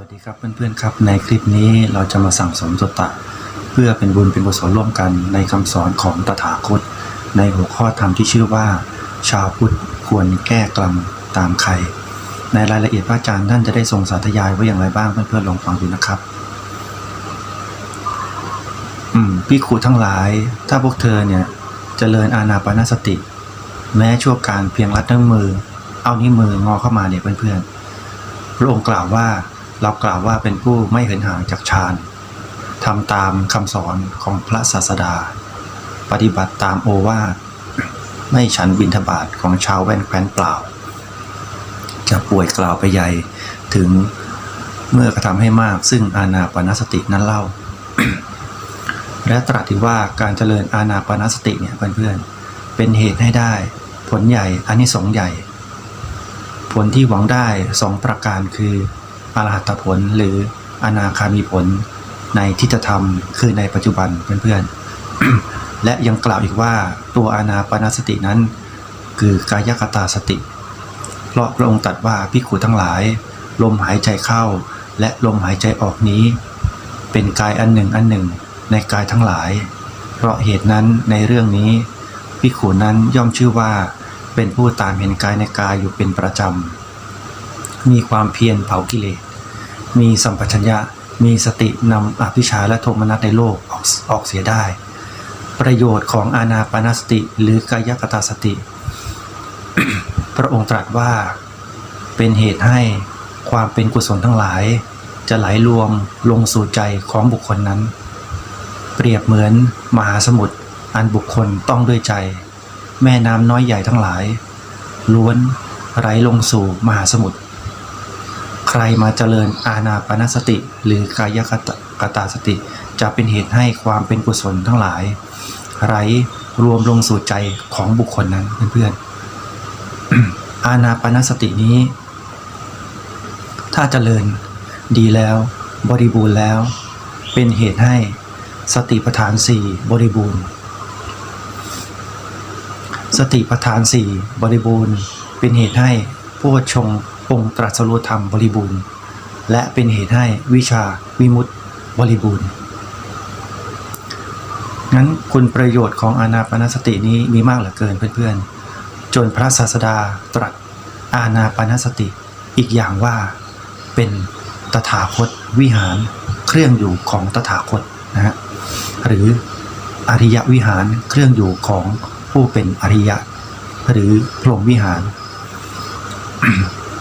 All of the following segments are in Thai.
วัสดีครับเพื่อนๆครับในคลิปนี้เราจะมาสั่งสมสตะ เพื่อเป็นบุญเป็นกุศลร่วมกันในคำสอนของตถาคต ในหัวข้อธรรมที่ชื่อว่า ชาวพุทธควรแก้กรรมตามใคร ในรายละเอียดพระอาจารย์ท่านจะได้ทรงสาธยายไว้อย่างไรบ้างเพื่อนๆลองฟังดูนะครับ อืมพี่ครูทั้งหลาย ถ้าพวกเธอเนี่ยจเจริญอานาปานสติ แม้ชั่วการเพียงรัดนิ้วมือ เอานิ้วมืองอเข้ามาเนี่ยเพื่อนๆพระองค์กล่าวว่า เรากล่าวว่าเป็นผู้ไม่เหินห่างจากฌานทำตามคำสอนของพระศาสดา ปฏิบัติตามโอวาทไม่ฉันบินทบาทของชาวแว่นแคว้นเปล่า จะป่วยกล่าวไปใหญ่ถึงเมื่อกระทำให้มากซึ่งอาณาปานสตินั้นเล่า และตรัสที่ว่าการเจริญอาณาปานสติเนี่ยเพื่อนๆเป็นเหตุให้ได้ ผลใหญ่อานิสงส์ใหญ่ ผลที่หวังได้สองประการคือ อรหัตผลหรืออนาคามีผลในที่จะทำคือในปัจจุบันเพื่อนๆ และยังกล่าวอีกว่าตัวอานาปนาสตินั้น คือกายคตาสติ เพราะพระองค์ตรัสว่าพิขุทั้งหลาย ลมหายใจเข้า และลมหายใจออกนี้ เป็นกายอันหนึ่งอันหนึ่งในกายทั้งหลาย เพราะเหตุนั้นในเรื่องนี้พิขุนั้นย่อมชื่อว่าเป็นผู้ตามเห็นกายในกายอยู่เป็นประจำ มีความเพียรเผากิเลส มีสัมปชัญญะ มีสตินำอภิชาและโทมนัสในโลกออกออกเสียได้ ประโยชน์ของอานาปานสติ หรือกายกตาสติ พระองค์ตรัสว่าเป็นเหตุให้ความเป็นกุศลทั้งหลาย จะไหลรวมลงสู่ใจของบุคคลนั้น เปรียบเหมือนมหาสมุทรอันบุคคลต้องด้วยใจ แม่น้ำน้อยใหญ่ทั้งหลาย ล้วนไหลลงสู่มหาสมุทร ใครมาเจริญอาณาปานสติ หรือกายกตกตาสติ จะเป็นเหตุให้ความเป็นกุศลทั้งหลายไหลรวมลงสู่ใจของบุคคลนั้นเพื่อนๆอาณาปานสตินี้ ถ้าเจริญดีแล้ว บริบูรณ์แล้ว เป็นเหตุให้สติปัฏฐานสี่บริบูรณ์ สติปัฏฐานสี่บริบูรณ์ เป็นเหตุให้โพชง องค์ตรัสรู้ธรรมบริบูรณ์ และเป็นเหตุให้วิชาวิมุตติบริบูรณ์งั้นคุณประโยชน์ของอานาปานสตินี้มีมากเหลือเกินเพื่อนๆ จนพระศาสดาตรัสอานาปานสติอีกอย่างว่าเป็นตถาคตวิหารเครื่องอยู่ของตถาคตนะฮะหรืออริยวิหารเครื่องอยู่ของผู้เป็นอริยะ หรือพรหมวิหาร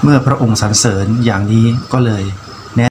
เมื่อพระองค์สรรเสริญอย่างนี้ก็เลย